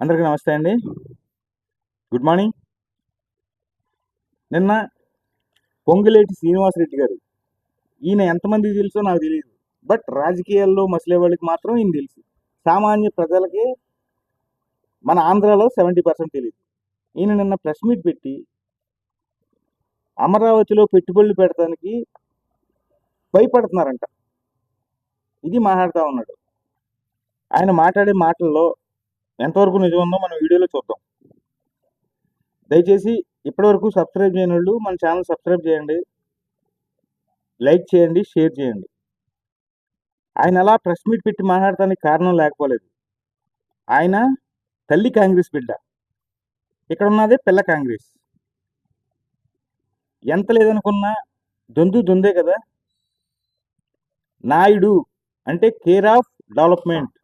అందరికీ నమస్తే అండి. గుడ్ మార్నింగ్ నిన్న పొంగులేటి శ్రీనివాసరెడ్డి గారు ఈయన ఎంతమంది తెలుసో నాకు తెలియదు బట్ రాజకీయాల్లో మసలే వాళ్ళకి మాత్రం ఈయన తెలుసు. సామాన్య ప్రజలకి మన ఆంధ్రాలో సెవెంటీ పర్సెంట్ తెలియదు ఈయన నిన్న ప్రెస్ మీట్ పెట్టి అమరావతిలో పెట్టుబడులు పెడటానికి భయపడుతున్నారంట. ఇది మాట్లాడుతూ ఉన్నాడు. ఆయన మాట్లాడే మాటల్లో ఎంతవరకు నిజం ఉందో మనం వీడియోలో చూద్దాం. దయచేసి ఇప్పటివరకు సబ్స్క్రైబ్ చేయని వాళ్ళు మన ఛానల్ సబ్స్క్రైబ్ చేయండి. లైక్ చేయండి షేర్ చేయండి. ఆయన అలా ప్రెస్ మీట్ పెట్టి మాట్లాడటానికి కారణం లేకపోలేదు. ఆయన తల్లి కాంగ్రెస్ బిడ్డ. ఇక్కడ ఉన్నదే పిల్ల కాంగ్రెస్. ఎంత లేదనుకున్నా దొందు దొందే కదా. నాయుడు అంటే కేర్ ఆఫ్ డెవలప్మెంట్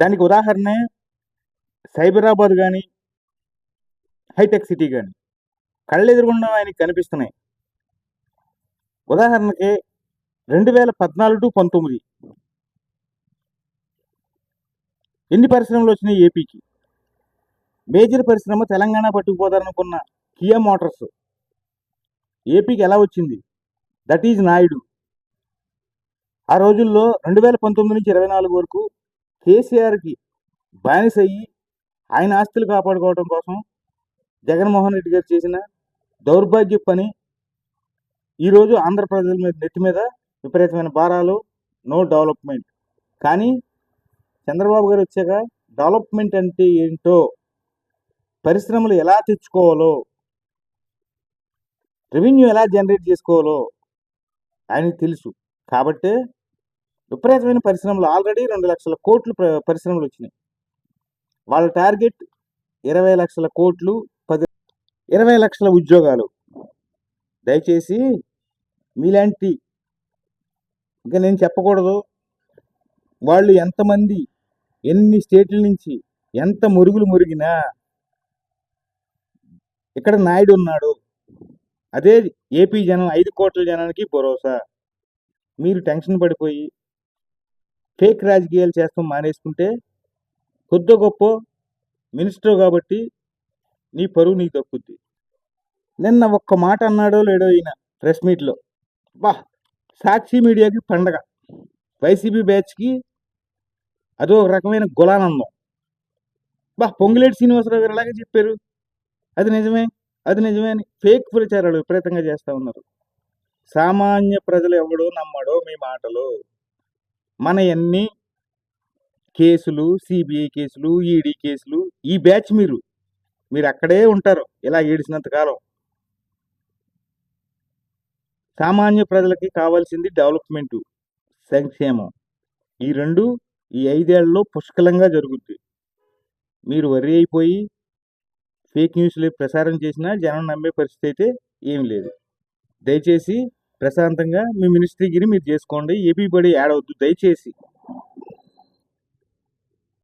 దానికి ఉదాహరణ సైబరాబాద్ కానీ హైటెక్ సిటీ కానీ కళ్ళెదురుగుండా ఆయనకి కనిపిస్తున్నాయి. ఉదాహరణకి రెండు వేల పద్నాలుగు టు పంతొమ్మిది ఎన్ని పరిశ్రమలు వచ్చినాయి ఏపీకి? మేజర్ పరిశ్రమ తెలంగాణ పట్టుకుపోతారనుకున్న కియా మోటార్స్. ఏపీకి ఎలా వచ్చింది? That is Naidu. ఆ రోజుల్లో రెండు వేల పంతొమ్మిది నుంచి ఇరవై నాలుగు వరకు కేసీఆర్కి బానిస అయ్యి ఆయన ఆస్తులు కాపాడుకోవడం కోసం జగన్మోహన్ రెడ్డి గారు చేసిన దౌర్భాగ్య పని ఈరోజు ఆంధ్ర ప్రజల మీద నెట్టి మీద విపరీతమైన భారాలు నో డెవలప్మెంట్ కానీ చంద్రబాబు గారు వచ్చాక డెవలప్మెంట్ అంటే ఏంటో పరిశ్రమలు ఎలా తెచ్చుకోవాలో రెవెన్యూ ఎలా జనరేట్ చేసుకోవాలో ఆయనకు తెలుసు. కాబట్టే విపరీతమైన పరిశ్రమలు ఆల్రెడీ రెండు లక్షల కోట్లు పరిశ్రమలు వచ్చినాయి. వాళ్ళ టార్గెట్ ఇరవై లక్షల కోట్లు పది ఇరవై లక్షల ఉద్యోగాలు. దయచేసి మీలాంటి ఇంకా నేను చెప్పకూడదు వాళ్ళు ఎంతమంది ఎన్ని స్టేట్ల నుంచి ఎంత మురుగులు మురిగినా ఇక్కడ నాయుడు ఉన్నాడు. అదే ఏపీ జనం ఐదు కోట్ల జనానికి భరోసా. మీరు టెన్షన్ పడిపోయి ఫేక్ రాజకీయాలు చేస్తాం మానేసుకుంటే కొద్ది గొప్ప మినిస్టర్ కాబట్టి నీ పరువు నీకు దక్కుద్ది. నిన్న ఒక్క మాట అన్నాడో లేడో ఈయన ప్రెస్ మీట్లో. బా సాక్షి మీడియాకి పండగ. వైసీపీ బ్యాచ్కి అదో ఒక రకమైన గులానందం. బా పొంగిలేటి శ్రీనివాసరావు గారు అలాగే చెప్పారు. అది నిజమే అది నిజమే అని ఫేక్ ప్రచారాలు విపరీతంగా చేస్తూ ఉన్నారు. సామాన్య ప్రజలు ఎవడో నమ్మడో మీ మాటలు. మన ఎన్ని కేసులు సిబిఐ కేసులు ఈడీ కేసులు ఈ బ్యాచ్ మీరు. మీరు అక్కడే ఉంటారు ఇలా ఏడిసినంత కాలం. సామాన్య ప్రజలకి కావాల్సింది డెవలప్మెంట్ సంక్షేమం. ఈ రెండు ఈ ఐదేళ్ళలో పుష్కలంగా జరుగుద్ది. మీరు వరి అయిపోయి ఫేక్ న్యూస్లు ప్రసారం చేసినా జనం నమ్మే పరిస్థితి అయితే ఏం లేదు. దయచేసి ప్రశాంతంగా మీ మినిస్ట్రీగిరి మీరు చేసుకోండి. ఏపీ బడి యాడ్ అవద్దు. దయచేసి.